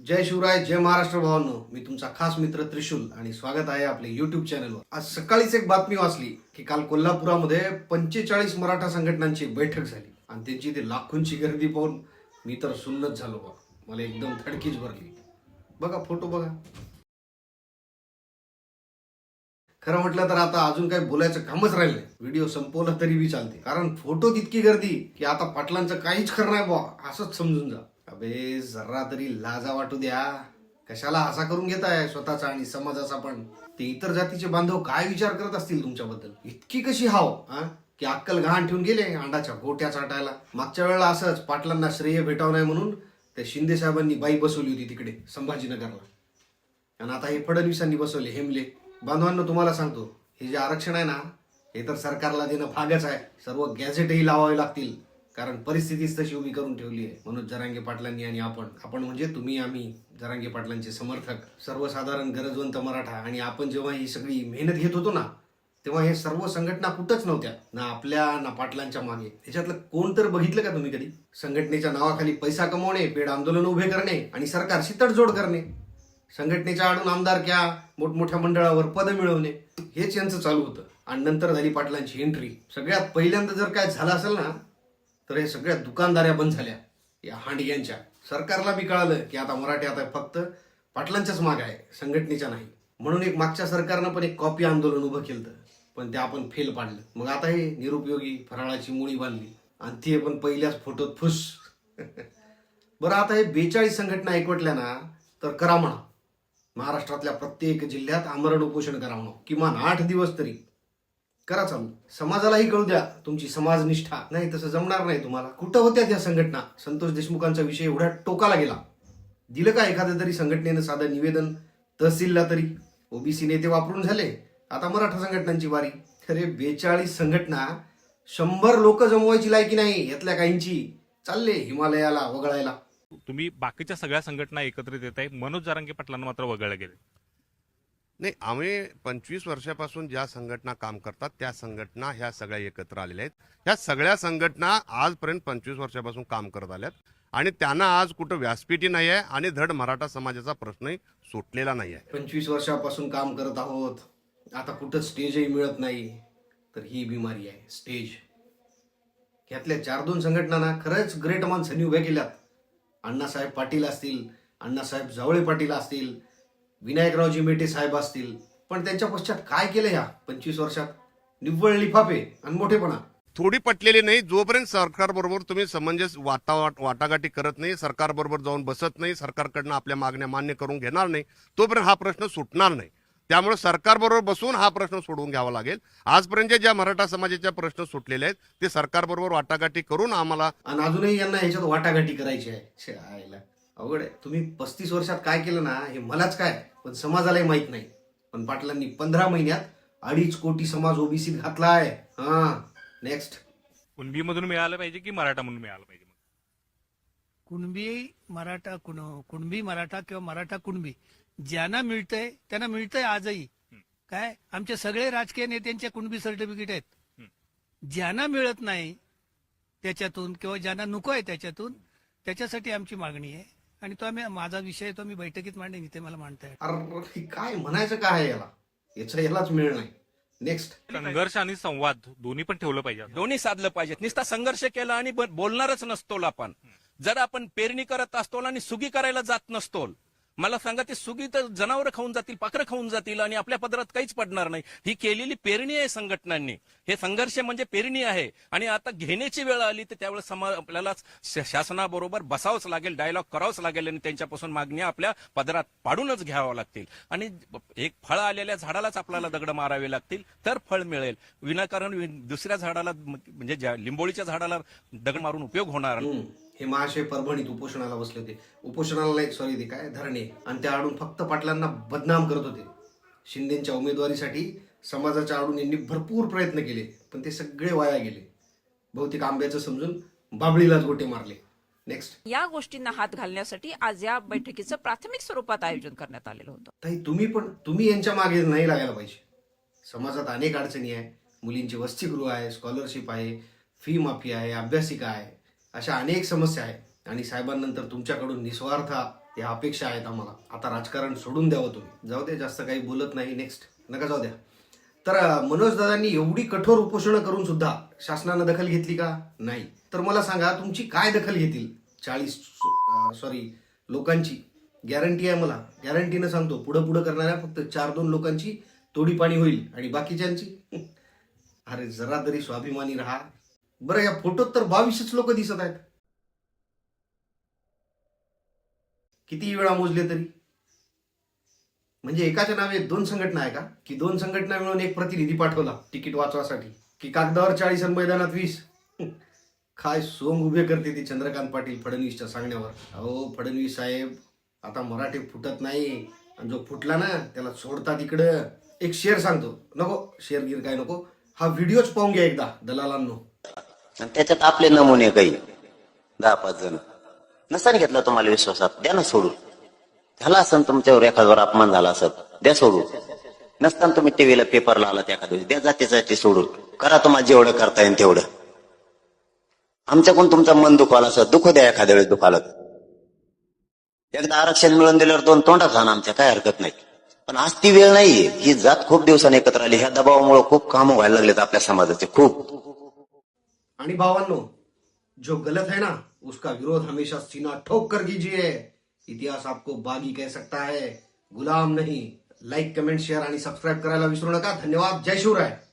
जय शिवराय जय महाराष्ट्र भावांनो. मी तुमचा खास मित्र त्रिशूल आणि स्वागत आहे आपल्या युट्यूब चॅनलवर आज सकाळीच एक बातमी वाचली की काल कोल्हापुरामध्ये पंचेचाळीस मराठा संघटनांची बैठक झाली. आणि त्यांची ती लाखोंची गर्दी पाहून मी तर सुन्नच झालो बा. मला एकदम थडकीच भरली. बघा फोटो बघा. खरं म्हटलं तर आता अजून काही बोलायचं कामच राहिलं नाही. व्हिडिओ संपवला तरी बी चालते. कारण फोटो तितकी गर्दी की आता पाटलांचं काहीच खरं नाही बुवा. असंच समजून जा. अबे जरा तरी लाजा वाटू द्या. कशाला असा करून घेताय? स्वतःचा आणि समाजाचा पण. ते इतर जातीचे बांधव काय विचार करत असतील तुमच्याबद्दल? इतकी कशी हाव हा? की अक्कल घाण ठेवून गेले अंडाच्या गोट्या चाटायला. मागच्या वेळेला असंच पाटलांना श्रेय भेटावं नाही म्हणून त्या शिंदे साहेबांनी बाई बसवली होती तिकडे संभाजीनगरला. आणि आता हे फडणवीसांनी बसवले हेमले. बांधवांना तुम्हाला सांगतो हे जे आरक्षण आहे ना हे तर सरकारला देणं भागच आहे. सर्व गॅझेटही लावावे लागतील. कारण परिस्थितीच तशी उभी करून ठेवली आहे. म्हणून जरांगे पाटलांनी आणि आपण. आपण म्हणजे तुम्ही आम्ही जरांगे पाटलांचे समर्थक. सर्वसाधारण गरजवंत मराठा. आणि आपण जेव्हा ही सगळी मेहनत घेत होतो ना तेव्हा हे सर्व संघटना कुठंच नव्हत्या. ना आपल्या ना पाटलांच्या मागे. याच्यातलं कोण तर बघितलं का तुम्ही कधी? संघटनेच्या नावाखाली पैसा कमवणे पेड आंदोलन उभे करणे आणि सरकारशी तडजोड करणे. संघटनेच्या आडून आमदारक्या मोठमोठ्या मंडळावर पद मिळवणे. हेच यांचं चालू होतं. आणि नंतर झाली पाटलांची एंट्री सगळ्यात पहिल्यांदा जर काय झालं असेल ना तर हे सगळ्या दुकानदाऱ्या बंद झाल्या. या हांडग्यांच्या. सरकारला बी कळालं की आता मराठी आता फक्त पाटलांच्याच माग आहे संघटनेच्या नाही. म्हणून एक मागच्या सरकारनं पण एक कॉपी आंदोलन उभं केलं पण ते आपण फेल पाडलं. मग आता हे निरुपयोगी फराळाची मुळी बांधली. आणि ती पण पहिल्याच फोटोत फुस. बरं आता हे बेचाळीस संघटना एकवटल्या ना तर करा म्हणा. महाराष्ट्रातल्या प्रत्येक जिल्ह्यात आमरण उपोषण करा म्हणा. किमान आठ दिवस तरी. करा चालू. समाजालाही कळू द्या तुमची समाजनिष्ठा. नाही तसं जमणार नाही तुम्हाला. कुठं होत्या त्या संघटना? संतोष देशमुखांचा विषय एवढ्या टोकाला गेला. दिलं का एखाद्या तरी संघटनेनं साधं निवेदन? तहसीलला तरी. ओबीसी नेते वापरून झाले. आता मराठा संघटनांची वारी. खरे बेचाळीस संघटना शंभर लोक जमवायची लायकी नाही यातल्या काहींची. चालले हिमालयाला वगळायला. तुम्ही बाकीच्या सगळ्या संघटना एकत्रित येत आहे मनोज जारांगे पाटलांना मात्र वगळले गेले नाही आम्ही पंचवीस वर्षापासून ज्या संघटना काम करतात त्या संघटना ह्या सगळ्या एकत्र आलेल्या आहेत. ह्या सगळ्या संघटना आजपर्यंत पंचवीस वर्षापासून काम करत आल्यात आणि त्यांना आज कुठं व्यासपीठी नाही आहे आणि धड मराठा समाजाचा प्रश्नही सुटलेला नाही आहे. पंचवीस वर्षापासून काम करत आहोत. आता कुठं स्टेजही मिळत नाही तर ही बिमारी आहे. स्टेज. यातल्या चार दोन संघटनांना खरंच ग्रेट माणसांनी उभ्या केल्यात. अण्णासाहेब पाटील असतील अण्णासाहेब जावळे पाटील असतील विनायकरावजी मेटे साहेब असतील. पण त्यांच्या पश्चात काय केलं ह्या पंचवीस वर्षात? निव्वळ लिफाफे आणि मोठेपणा. थोडी पटलेली नाही. जोपर्यंत सरकारबरोबर तुम्ही समंजस वाटाघाटी करत नाही सरकारबरोबर जाऊन बसत नाही सरकारकडनं आपल्या मागण्या मान्य करून घेणार नाही तोपर्यंत हा प्रश्न सुटणार नाही. त्यामुळे सरकारबरोबर बसून हा प्रश्न सोडवून घ्यावा लागेल. आजपर्यंत ज्या मराठा समाजाच्या प्रश्न सुटलेले आहेत ते सरकारबरोबर वाटाघाटी करून आम्हाला आणि अजूनही यांना ह्याच्यात वाटाघाटी करायची आहे. अवघड आहे. तुम्ही पस्तीस वर्षात काय केलं ना हे मलाच काय? पण समाजालाही माहीत नाही. पण पाटलांनी पंधरा महिन्यात अडीच कोटी समाज ओबीसीत घातला आहे हा नेक्स्ट कुणबीमधून मिळालं पाहिजे की मराठा म्हणून मिळालं पाहिजे? कुणबी मराठा कुण कुणबी मराठा किंवा मराठा कुणबी ज्यांना मिळतंय त्यांना मिळतंय आजही. काय? आमचे सगळे राजकीय नेत्यांचे कुणबी सर्टिफिकेट आहेत. ज्यांना मिळत नाही त्याच्यातून किंवा ज्यांना नको आहे त्याच्यातून त्याच्यासाठी आमची मागणी आहे. आणि तो आम्ही माझा विषय तो मी बैठकीत मांडेन इथे मला मांडता येईल अरे हे काय म्हणायचं काय आहे याला? याचं यालाच मिळ नाही. नेक्स्ट संघर्ष आणि संवाद दोन्ही पण ठेवलं पाहिजे दोन्ही साधलं पाहिजे नुसता संघर्ष केला आणि बोलणारच नसतो आपण. जर आपण पेरणी करत असतो आणि सुगी करायला जात नसतो मला सांगा ते सुगी तर जनावर खाऊन जातील पाखरं खाऊन जातील आणि आपल्या पदरात काहीच पडणार नाही. ही केलेली पेरणी आहे संघटनांनी. हे संघर्ष म्हणजे पेरणी आहे. आणि आता घेण्याची वेळ आली तर त्यावेळेस समा आपल्याला शासनाबरोबर बसावंच लागेल डायलॉग करावंच लागेल आणि त्यांच्यापासून मागण्या आपल्या पदरात पाडूनच घ्यावं लागतील. आणि एक फळ आलेल्या झाडालाच आपल्याला दगड मारावे लागतील तर फळ मिळेल. विनाकारण दुसऱ्या झाडाला म्हणजे ज्या लिंबोळीच्या झाडाला दगड मारून उपयोग होणार नाही. हे महाशय परभणीत उपोषणाला बसले होते. उपोषणाला नाही सॉरी ते काय? धरणे. आणि त्या आडून फक्त पाटलांना बदनाम करत होते. शिंदेच्या उमेदवारीसाठी समाजाच्या आडून यांनी भरपूर प्रयत्न केले पण ते सगळे वाया गेले. बहुतेक आंब्याचं समजून बाबळीलाच गोटे मारले. नेक्स्ट या गोष्टींना हात घालण्यासाठी आज या बैठकीचं प्राथमिक स्वरूपात आयोजन करण्यात आलेलं होतं. ताई तुम्ही पण तुम्ही यांच्या मागे नाही लागायला पाहिजे. समाजात अनेक अडचणी आहे. मुलींची वसतिगृह आहे स्कॉलरशिप आहे फी माफी आहे अभ्यासिका आहे. अशा अनेक समस्या आहेत. आणि साहेबांनंतर तुमच्याकडून निस्वार्थ या अपेक्षा आहेत आम्हाला. आता राजकारण सोडून द्यावं तुम्ही. जाऊ द्या जास्त काही बोलत नाही नेक्स्ट नका जाऊ द्या. तर मनोज दादांनी एवढी कठोर उपोषणं करून सुद्धा शासनानं दखल घेतली का? नाही. तर मला सांगा तुमची काय दखल घेतील? चाळीस सॉरी लोकांची. गॅरंटी आहे मला. गॅरंटीनं सांगतो. पुढं पुढं करणाऱ्या फक्त चार दोन लोकांची तोडीपाणी होईल. आणि बाकीच्यांची? अरे जरा तरी स्वाभिमानी राहा. बरं या फोटोत तर बावीसच लोक दिसत आहेत. किती वेळा मोजले तरी. म्हणजे एकाच्या नावे दोन संघटना आहे का? की दोन संघटना मिळून एक प्रतिनिधी पाठवला तिकीट वाचवासाठी. की कागदावर चाळीस आणि मैदानात वीस. काय सोंग उभे करते ते चंद्रकांत पाटील फडणवीसच्या सांगण्यावर. अहो फडणवीस साहेब आता मराठी फुटत नाही. आणि जो फुटला ना त्याला सोडतात इकडं एक शेअर सांगतो. नको शेअर गिर काय नको. हा व्हिडिओच पाहून घ्या एकदा दलालांनो. आणि त्याच्यात आपले नमुने काही. दहा पाच जण. नसताना घेतला तुम्हाला विश्वासात. द्या ना सोडून. झाला असं तुमच्यावर एखाद्यावर अपमान झाला असत द्या सोडून. नसताना तुम्ही टीव्हीला पेपरला आलात एखाद्या दिवशी द्या जातीसाठी सोडून. करा तुम्हाला जेवढं करता येईल तेवढं. आमच्याकडून तुमचं मन दुखावलं असं दुखू द्या एखाद्या वेळेस दुखाला. एकदा आरक्षण मिळून दिल्यावर दोन तोंडात राहणं आमच्या काय हरकत नाही. पण आज ती वेळ नाहीये. ही जात खूप दिवसाने एकत्र आली. ह्या दबावामुळे खूप कामं व्हायला लागलेत आपल्या समाजाचे. खूप. आणि जो गलत है ना, उसका विरोध हमेशा सीना ठोक कर कीजिए। इतिहास आपको बागी कह सकता है। गुलाम नहीं। लाइक कमेंट शेयर सब्सक्राइब करायला विसरू ना धन्यवाद। जय शिवराय।